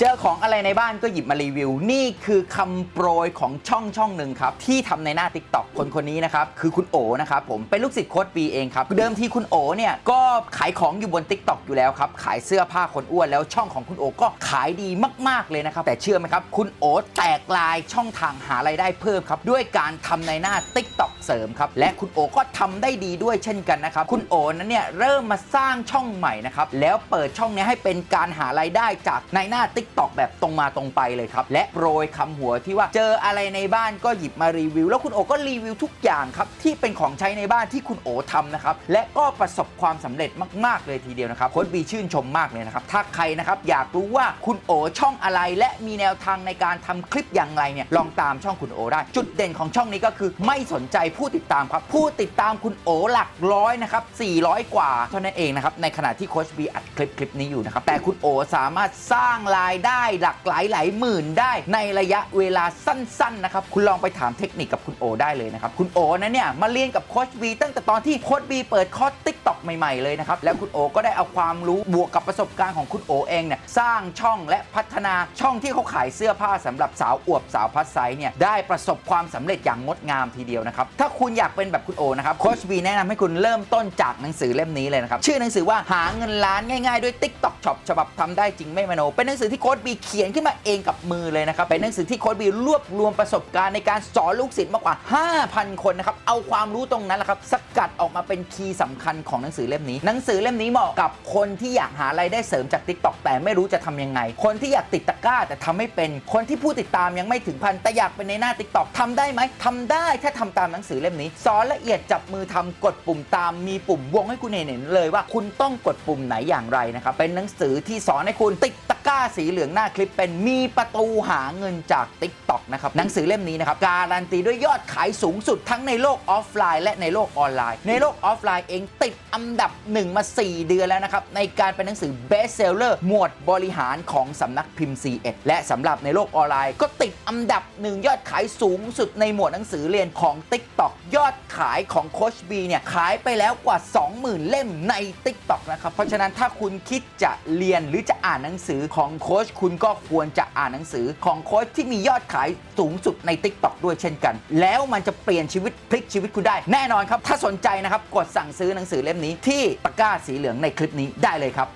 เจอของอะไรในบ้านก็หยิบมารีวิว นี่คือคำโปรยของช่องช่องหนึ่งครับ ที่ทำในหน้า t ิ k t o k คนคนนี้นะครับ คือคุณโอนะครับผมเป็นลูกศิษย์โค้ดบีเองครับ เดิมทีคุณโอเนี่ย ก็ขายของอยู่บน t ิ k t o k อยู่แล้วครับ ขายเสื้อผ้าคนอ้วนแล้วช่องของคุณโอก็ขายดีมาก ๆ เลยนะครับ แต่เชื่อไหมครับ คุณโอแตกลายช่องทางหารายได้เพิ่มครับด้วยการทำในหน้า t ิ k t o k เสริมครับและคุณโอก็ทำได้ดีด้วยเช่นกันนะครับคุณโอนั้นเนี่ยเริ่มมาสร้างช่องใหม่นะครับแล้วเปิดช่องนี้ให้เป็นการหารายได้จากในหน้า t ิ k t o k แบบตรงมาตรงไปเลยครับ และโปรยคำหัวที่ว่าเจออะไรในบ้านก็หยิบมารีวิว แล้วคุณโอก็รีวิวทุกอย่างครับ ที่เป็นของใช้ในบ้านที่คุณโอทำนะครับ และก็ประสบความสำเร็จมาก ๆ เลยทีเดียวนะครับโค้ดบีชื่นชมมากเลยนะครับ ถ้าใครนะครับอยากรู้ว่าคุณโอช่องอะไร และมีแนวทางในการทำคลิปอย่างไรเนี่ยลองตามช่องคุณโอได้ จุดเด่นของช่องนี้ก็คือ ไม่สนใจผู้ติดตามครับผู้ติดตามคุณโอหลักร้อยนะครับ400 กว่าเท่านั้นเองนะครับในขณะที่โค้ชบีอัดคลิปคลิปนี้อยู่นะครับแต่คุณโอสามารถสร้างรายได้หลักหลายหลายหมื่นได้ ในระยะเวลาสั้น ๆ นะครับ คุณลองไปถามเทคนิคกับคุณโอได้เลยนะครับ คุณโอนั้นเนี่ยมาเรียนกับโค้ชบีตั้งแต่ตอนที่โค้ชบีเปิดคอร์สติ๊กต็อก ใหม่ ๆ เลยนะครับ แล้วคุณโอก็ได้เอาความรู้บวกกับประสบการณ์ของคุณโอเองเนี่ยสร้างช่องและพัฒนาช่องที่เขาขายเสื้อผ้าสำหรับสาวอวบสาวพัดไซเนี่ยได้ประสบความสำเร็จอย่างงดงามทีเดียวนะครับถ้าคุณอยากเป็นแบบคุณโอนะครับโค้ชบีแนะนำให้คุณเริ่มต้นจากหนังสือเล่มนี้เลยนะครับชื่อหนังสือว่าหาเงินล้านง่ายๆด้วย TikTok Shop ฉบับทำได้จริงไม่มโน เป็นหนังสือที่โค้ชบีเขียนขึ้นมาเองกับมือเลยนะครับเป็นหนังสือที่โค้ชบีรวบรวมประสบการณ์ในการสอนลูกศิษย์มากกว่า 5,000 คนนะครับเอาความรู้ตรงนั้นแหละครับสกัดออกมาเป็นคีย์สำคัญของหนังสือเล่มนี้ หนังสือเล่มนี้เหมาะกับคนที่อยากหารายได้เสริมจาก TikTok แต่ไม่รู้จะทำยังไง คนที่อยากติดตะกร้าแต่ทำไม่เป็น คนที่ผู้ติดตามยังไม่ถึงพันแต่อยากเป็นในหน้า TikTok ทำได้ไหมทำได้ถ้าทำตามหนังสือเล่มนี้ สอนละเอียดจับมือทำกดปุ่มตามมีปุ่มวงให้คุณเห็นเลยว่าคุณต้องกดปุ่มไหนอย่างไรนะครับเป็นหนังสือที่สอนให้คุณติดต ก้าสีเหลืองหน้าคลิปเป็นมีประตูหาเงินจาก TikTok นะครับหนังสือเล่มนี้นะครับการันตีด้วยยอดขายสูงสุดทั้งในโลกออฟไลน์และในโลกออนไลน์ ในโลกออฟไลน์เองติดอันดับ 1 มา 4 เดือนแล้วนะครับในการเป็นหนังสือเบสเซลเลอร์หมวดบริหารของสำนักพิมพ์ C1 และสำหรับในโลกออนไลน์ ก็ติดอันดับ1ยอดขายสูงสุดในหมวดหนังสือเรียนของ TikTok ยอดขายของโคชบีเนี่ยขายไปแล้วกว่า 20,000 เล่มใน TikTok นะครับเพราะฉะนั้นถ้าคุณคิดจะเรียนหรือจะอ่านหนังสือของโค้ชคุณก็ควรจะอ่านหนังสือของโค้ชที่มียอดขายสูงสุดใน TikTok ด้วยเช่นกัน แล้วมันจะเปลี่ยนชีวิตพลิกชีวิตคุณได้ แน่นอนครับ ถ้าสนใจนะครับ กดสั่งซื้อหนังสือเล่มนี้ที่ตะกร้าสีเหลืองในคลิปนี้ได้เลยครับ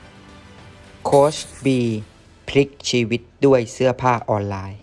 โค้ชบีพลิกชีวิตด้วยเสื้อผ้าออนไลน์